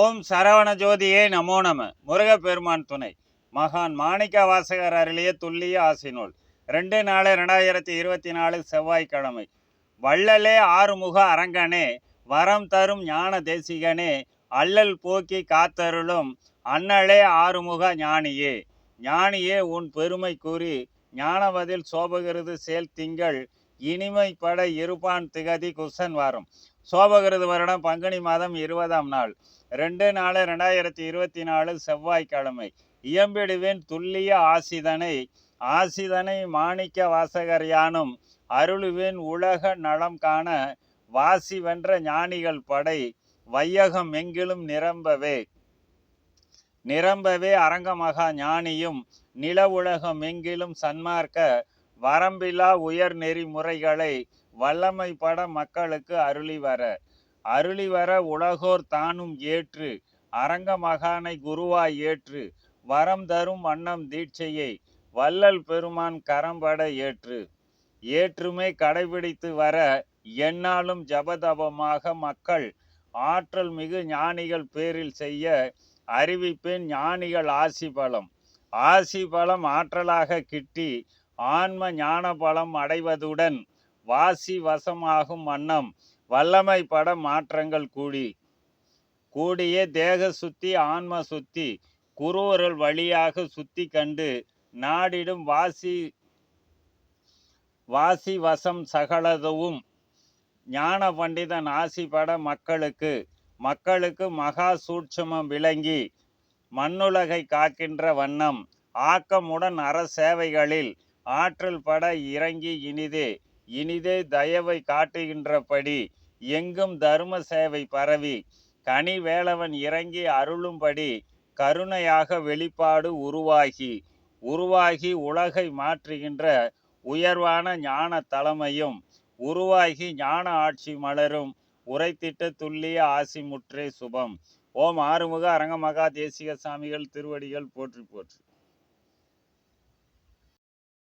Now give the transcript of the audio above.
ஓம் சரவண ஜோதியே நமோ நம. முருகப்பெருமான் துணை. மகான் மாணிக்க வாசகர் அருளிய துல்லிய ஆசினூல் ரெண்டு நாலு ரெண்டாயிரத்தி இருபத்தி நாலு செவ்வாய்க்கிழமை. வள்ளலே ஆறுமுக அரங்கனே வரம் தரும் ஞான தேசிகனே அல்லல் போக்கி காத்தருளும் அண்ணலே ஆறுமுக ஞானியே. ஞானியே உன் பெருமை கூறி ஞானவதில் சோபகிறது செயல் திங்கள் இனிமைப்பட இருப்பான் திகதி குசன் வாரம். சோபகிருது வருடம் பங்குனி மாதம் இருபதாம் நாள். ரெண்டு நாலு ரெண்டாயிரத்தி இருபத்தி நாலு செவ்வாய்க்கிழமை. இயம்பிடுவேன் துல்லிய ஆசிதனை ஆசிதனை மாணிக்க வாசகர் யானும் அருளுவேன் உலக நலம் காண வாசி வென்ற ஞானிகள் படை வையகம் எங்கிலும் நிரம்பவே. நிரம்பவே அரங்கமகா ஞானியும் நில உலகம் எங்கிலும் சன்மார்க்க வரம்பிலா உயர் நெறிமுறைகளை வல்லமைப்பட மக்களுக்கு அருளி வர அருளி வர உலகோர் தானும் ஏற்று அரங்க மகானை குருவாய் ஏற்று வரம் தரும் வண்ணம் தீட்சையை வள்ளல் பெருமான் கரம்பட ஏற்று. ஏற்றுமை கடைபிடித்து வர என்னாலும் ஜபதபமாக மக்கள் ஆற்றல் மிகு ஞானிகள் பேரில் செய்ய அறிவிப்பேன் ஞானிகள் ஆசி பலம் ஆசி பலம் ஆற்றலாக கிட்டி ஆன்ம ஞான பலம் அடைவதுடன் வாசி வசமாகும் வண்ணம் வல்லமை பட மாற்றங்கள் கூடி. கூடிய தேக சுத்தி ஆன்ம சுத்தி குருவர்கள் வழியாக சுத்தி கண்டு நாடிடும் வாசி வாசி வசம் சகலதுவும் ஞான பண்டிதன் ஆசிப்பட பட மக்களுக்கு மக்களுக்கு மகா சூட்சமம் விளங்கி மண்ணுலகை காக்கின்ற வண்ணம் ஆக்கமுடன் அற சேவைகளில் ஆற்றல் பட இறங்கி இனிதே இனிதே தயவை காட்டுகின்றபடி எங்கும் தர்ம சேவை பரவி கனி வேளவன் இறங்கி அருளும்படி கருணையாக வெளிப்பாடு உருவாகி உருவாகி உலகை மாற்றுகின்ற உயர்வான ஞான தலைமையும் உருவாகி ஞான ஆட்சி மலரும் உரைத்திட்ட துல்லிய ஆசி முற்றே சுபம். ஓம் ஆறுமுக அரங்கமகா தேசிக சாமிகள் திருவடிகள் போற்றி போற்றி.